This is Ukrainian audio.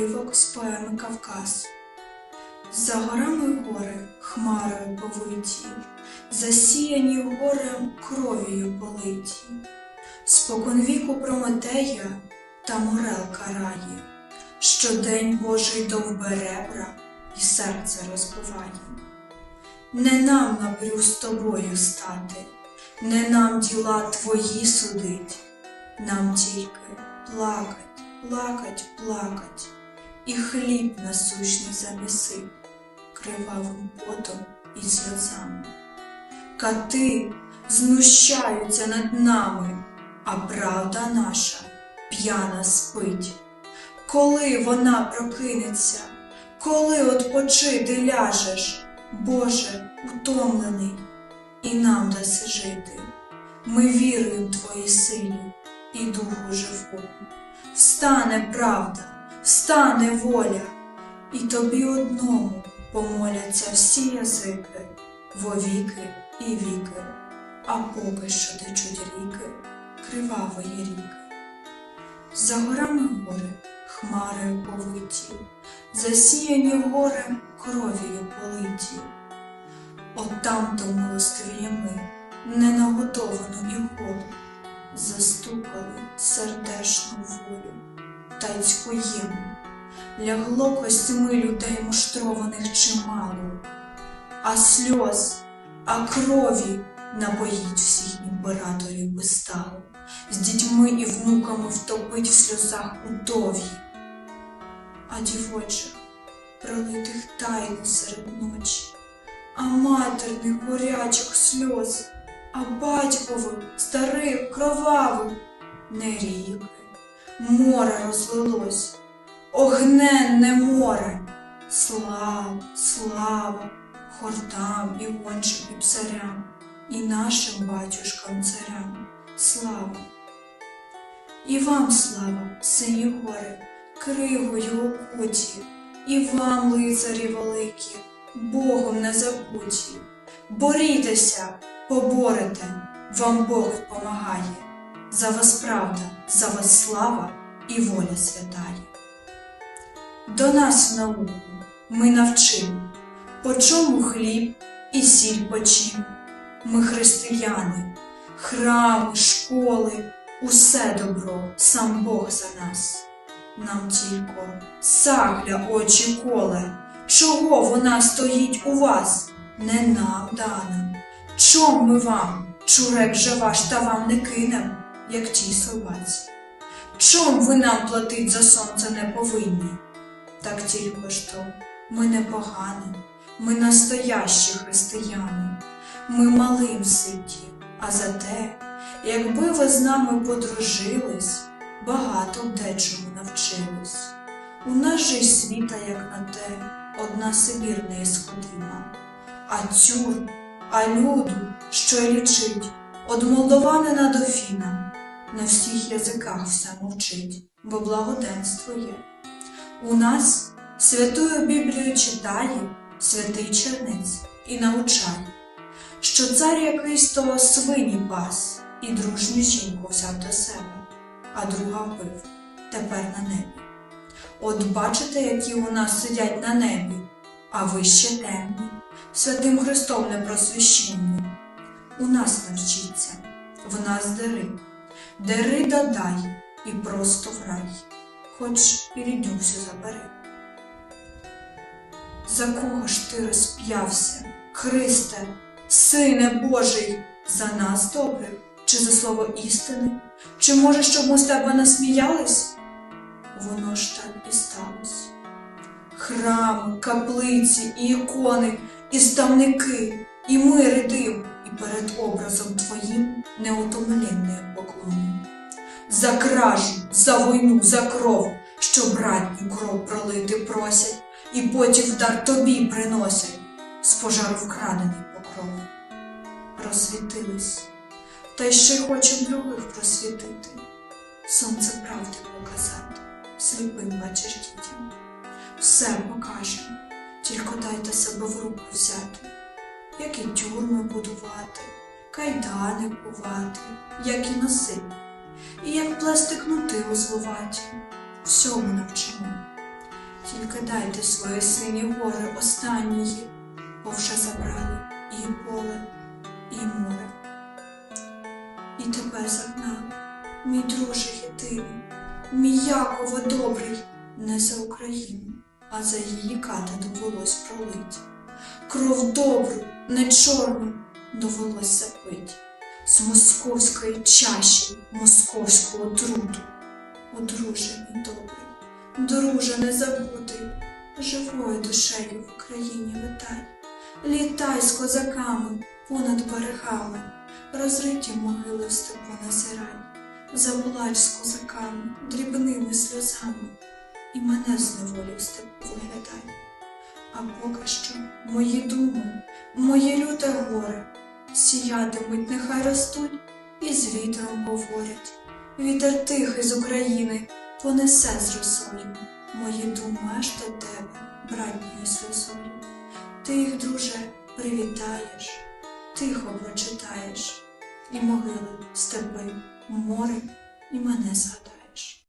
Уривок з поеми Кавказ. За горами гори хмарою повиті, засіяні горем кров'ю политі. Споконвіку Прометея та морел карає, щодень Божий довбе ребра і серце розбиває. Не нам напрю з тобою стати, не нам діла твої судить, нам тільки плакать, плакать, плакать, і хліб насущний заміси кривавим потом і сльозами. Кати знущаються над нами, а правда наша п'яна спить. Коли вона прокинеться, коли отпочити ляжеш, Боже, утомлений, і нам даси жити. Ми віруємо в Твої силі і духу живому. Встане правда, встане воля, і тобі одному помоляться всі язики, вовіки і віки, а поки що течуть ріки, кривавої ріки. За горами гори хмарою повиті, засіяні горем кров'ю политі. От там то милостиві ми, ненаготовану і голу, застукали сердешну волю, тайцькоєму, лягло костьми людей муштрованих чимало, а сльоз, а крові напоїть всіх імператорів безстало, з дітьми і внуками втопить в сльозах удов'ї, а дівочих пролитих тайну серед ночі, а матерних горячих сльоз, а батькових старих кровавих не ріки, море розлилось, огненне море, слава, слава, хортам і гончим і псарям, і нашим батюшкам царям, слава. І вам слава, сині гори, кригою окуті, і вам, лицарі великі, Богом не забуті. Борітеся, поборете, вам Бог помагає. За вас правда, за вас слава і воля святає. До нас науку ми навчимо, по чому хліб і сіль почим. Ми християни, храми, школи, усе добро, сам Бог за нас. Нам тільки сагля очі коле, чого вона стоїть у вас, не нам. Чом ми вам, чурек же ваш, та вам не кинем, як тій собаці? Чом ви нам платить за сонце не повинні? Так тільки ж то ми не погані, ми настоящі християни, ми малим ситі, а зате, якби ви з нами подружились, багато дечому навчились. У нас же й світа, як на те, одна Сибір не сходима, а тюр, а люду, що й лічить, од молдованина до фіна, на всіх язиках все мовчить, бо благоденство є. У нас святую Біблію читає святий черниць і навчає, що цар якийсь то свині пас і дружню жінку взяв до себе, а друга вбив тепер на небі. От бачите, які у нас сидять на небі, а ви ще темні, святим Христом непросвященні. У нас навчіться, в нас дери, дери додай і просто в рай, хоч і рідню всю забери. За кого ж ти розп'явся, Христе, Сине Божий, за нас добрих, чи за слово істини, чи може, щоб ми з тебе насміялись? Воно ж так і сталося. Храми, каплиці і ікони, і ставники, і ми ридим, і перед образом твоїм неутомленне поклони. За кражу, за війну, за кров, що братню кров пролити просять, і потім вдар тобі приносять. З пожару вкрадений покров. Просвітились, та й ще хочем других просвітити, сонце правди показати, сліпим бачиш дітям. Все покажемо, тільки дайте себе в руку взяти, як і тюрми будувати, кайдани кувати, як і носити, і як плести кнути узлувати, всьому навчимо. Тільки дайте свої сині гори останнії, бо вже забрали і поле, і море. І тепер загнали, мій друже єдиний, мій Яково добрий, не за Україну, а за її ката довелось пролить. Кров добру, не чорну, довелось запить. З московської чаші, московського отруту. О, друже добрий, друже незабутий, живою душею в Україні витай. Літай з козаками понад берегами, розриті могили в степу назирай, заплач з козаками дрібними сльозами, і мене з неволі в степу виглядай. А поки що мої думи, моє люте горе, сіятимуть, нехай ростуть, і з вітром говорять. Вітер тихий з України понесе з росою мої думи аж до тебе, братньою сльозою. Ти їх, друже, привітаєш, тихо прочитаєш, і могили, степи, море, і мене згадаєш.